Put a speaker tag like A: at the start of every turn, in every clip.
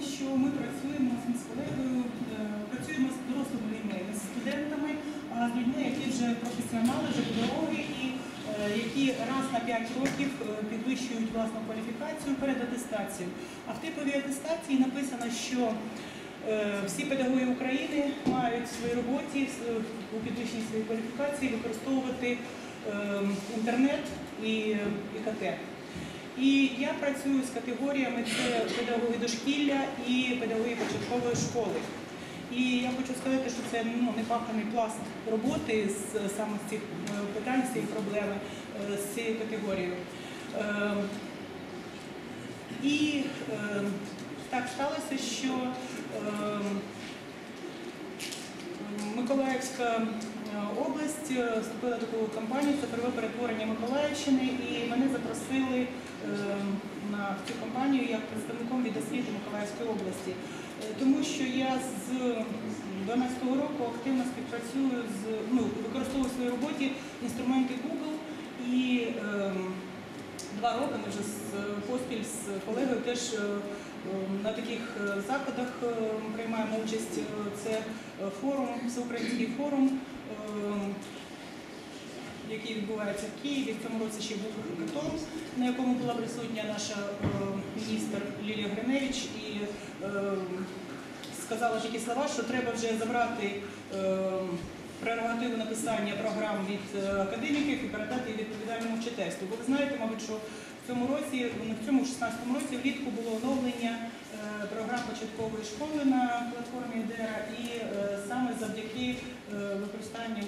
A: що ми працюємо з колегою, е, працюємо з дорослими людьми, з студентами, з людьми, які вже професіонали, вже педагоги, і е, які раз на 5 років е, підвищують власну кваліфікацію перед атестацією. А в типовій атестації написано, що всі педагоги України мають в своїй роботі у підвищенні своєї кваліфікації використовувати е, інтернет і ІКТ. І я працюю з категоріями це педагоги дошкілля і педагоги початкової школи. І я хочу сказати, що це ну, непаханий пласт роботи з саме з цих е, питань, з цієї проблеми, е, з цією категорією. Е, І е, так сталося, що е, Миколаївська область е, вступила в таку кампанію це перве перетворення Миколаївщини, і мене запросили е, на цю кампанію як представником від освіти Миколаївської області, Е, тому що я з 2012 року активно співпрацюю з ну, використовую в своїй роботі інструменти Google. І е, два роки ми вже поспіль з колегою теж е, е, на таких заходах приймаємо участь. Це форум, всеукраїнський форум, який відбувається в Києві. В цьому році ще був хакатон, на якому була присутня наша е, міністр Лілія Гриневич і е, сказала такі слова, що треба вже забрати прерогативу написання програм від е, академіків і передати її відповідальному вчительству. Бо ви знаєте, мабуть, що в цьому році, ну, в цьому 16-му році влітку було оновлення е, програм початкової школи на платформі ДЕРА, і е, саме завдяки використанню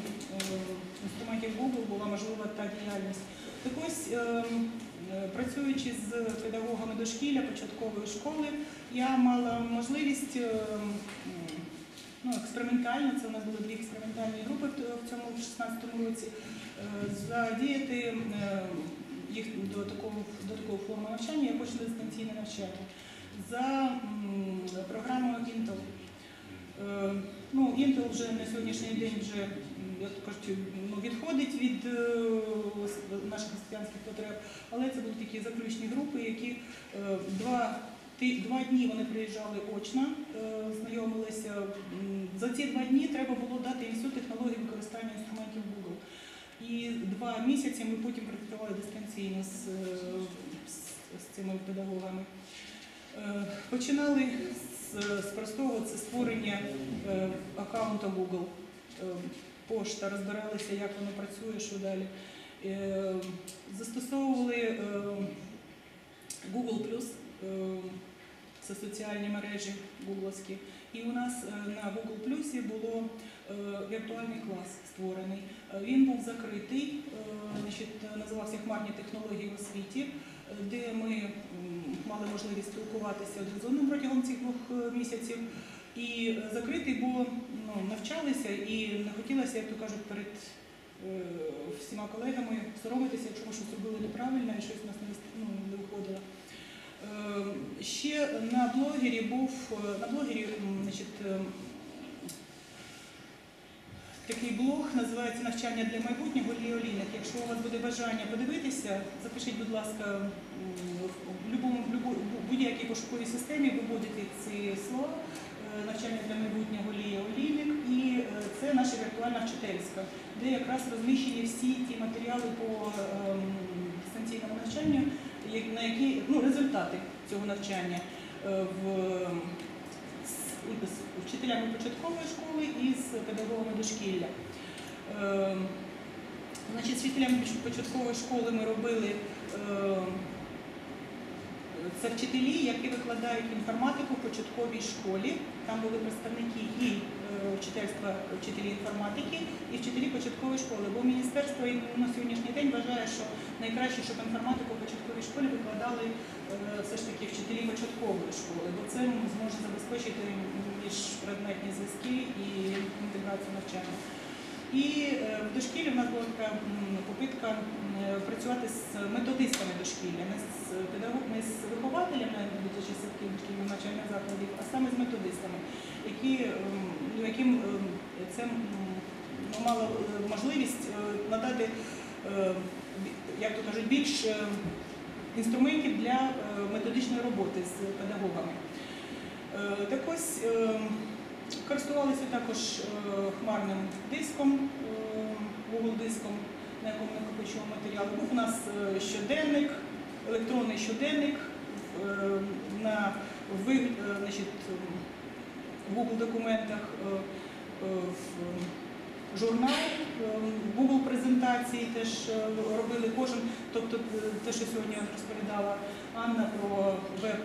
A: інструментів Google була можлива та діяльність. Так ось, е, е, працюючи з педагогами дошкілля початкової школи, я мала можливість е, м, ну, експериментально, це у нас були дві експериментальні групи в цьому 16-му році, е, задіяти е, їх до такого до такого форми навчання, як почали дистанційне навчання. За програмою Intel. Е, Ну, Intel вже на сьогоднішній день вже, кажуть, ну, відходить від наших християнських потреб, але це були такі заключні групи, які два, два дні вони приїжджали очно, е, знайомилися. За ці два дні треба було дати їм всю технологію використання інструментів Google. І два місяці ми потім працювали дистанційно з, е, з, з цими педагогами. Е, Починали з, з простого це створення аккаунта Google. Пошта, розбиралися, як воно працює, що далі. Застосовували Google е, це соціальні мережі гугловські. І у нас е, на Google Plus було е, віртуальний клас створений. Е, Він був закритий, значить, називався Хмарні технології в освіті, де ми мали можливість спілкуватися один з одним протягом цих двох місяців. І закритий, бо ну, навчалися і не хотілося, як то кажуть, перед всіма колегами соромитися, якщо ми щось робили неправильно і щось у нас не, ну, не виходило. Е, Ще на блогері був е, на блогері значить, е, такий блог, називається Навчання для майбутнього Лії Олійник. Якщо у вас буде бажання подивитися, запишіть, будь ласка, в будь-якій пошуковій системі виводите ці слова. е, Навчання для майбутнього Лія Олійник, і це наша віртуальна вчительська, де якраз розміщені всі ті матеріали по ем, дистанційному навчанню, на які ну, результати цього навчання е, в, з, вчителями початкової школи і з педагогами дошкілля. Е, Значить, з вчителями початкової школи ми робили е, це вчителі, які викладають інформатику в початковій школі. Там були представники і е, вчительства вчителі інформатики, і вчителі початкової школи. Бо міністерство на сьогоднішній день вважає, що найкраще, щоб інформатику в початковій школі викладали е, все ж таки вчителі початкової школи, бо це зможе забезпечити міжпредметні зв'язки і інтеграцію навчання. І е, в дошкіллі в нас була така попитка працювати з методистами дошкілля, не з педагог, не з вихователями дитячих садків дошкільних навчальних закладів, а саме з методистами, які, ем, ну, яким ем, це ну, мало е, можливість е, надати, як то кажуть, більш інструментів для методичної роботи з педагогами. Так ось е, користувалися також е, хмарним диском, Google диском, на якому накопичував матеріал. Був у нас е, щоденник, електронний щоденник е, на значить, в Google документах, в журнал, е, Google презентації теж робили кожен, тобто те, що сьогодні розповідала Анна про веб.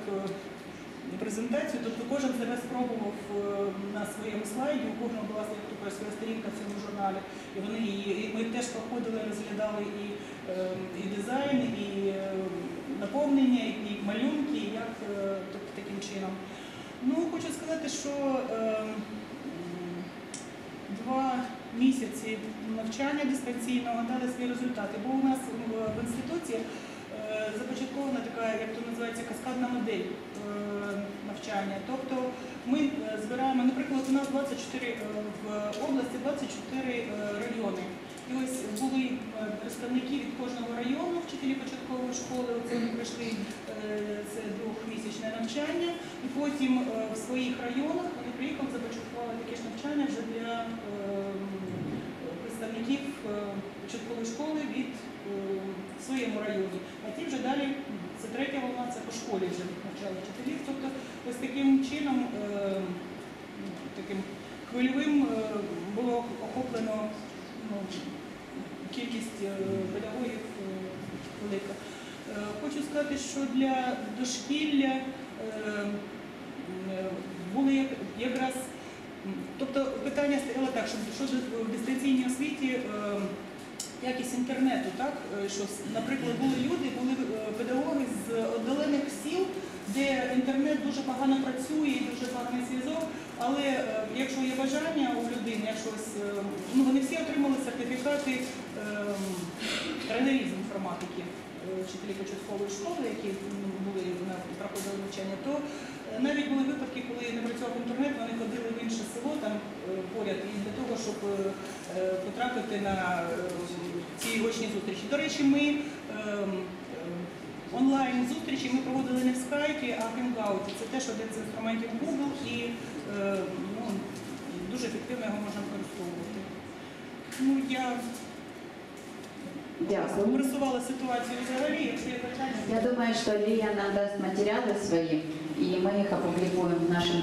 A: Презентацію, тобто кожен себе спробував е, на своєму слайді, у кожного була своя сторінка в цьому журналі. І вони і ми теж проходили, розглядали і, е, і дизайн, і е, наповнення, і малюнки, і як е, тобто, таким чином. Ну, хочу сказати, що е, два місяці навчання дистанційного дали свої результати, бо у нас в, інституті е, започаткована така, як то називається, каскадна модель навчання. Тобто ми е, збираємо, наприклад, у нас 24 е, в області 24 е, райони. І ось були представники від кожного району, вчителі початкової школи. Оце вони пройшли е, це двохмісячне навчання, і потім в своїх районах вони приїхали, започаткували таке ж навчання вже для представників початкової школи від своєму районі. А ті вже далі, це третя волна, це по школі вже навчали вчителів. Тобто ось таким чином, е, ну, таким хвильовим е, було охоплено ну, кількість е, педагогів велика. Хочу сказати, що для дошкілля були як- якраз, тобто питання стояло так, що в дистанційній освіті якість інтернету, так е, що, наприклад, були люди, були е, педагоги з віддалених сіл, де інтернет дуже погано працює, і дуже поганий зв'язок. Але е, якщо є бажання у людини, е, ну вони всі отримали сертифікати е, тренерів з інформатики, вчителі початкової школи, які були проходили навчання, то навіть були випадки, коли не працював інтернет, вони ходили в інше село там е, поряд і для того, щоб е, потрапити на е, ці очні зустрічі. До речі, ми ем, ем, онлайн зустрічі ми проводили не в скайпі, а в Hangouts. Це теж один з інструментів Google і е, ну, дуже ефективно його можна використовувати. Ну, я
B: Дякую.
A: ситуацію взагалі, якщо питання.
B: Я думаю, что Лия нам даст материалы свои, и мы их опубликуем в нашем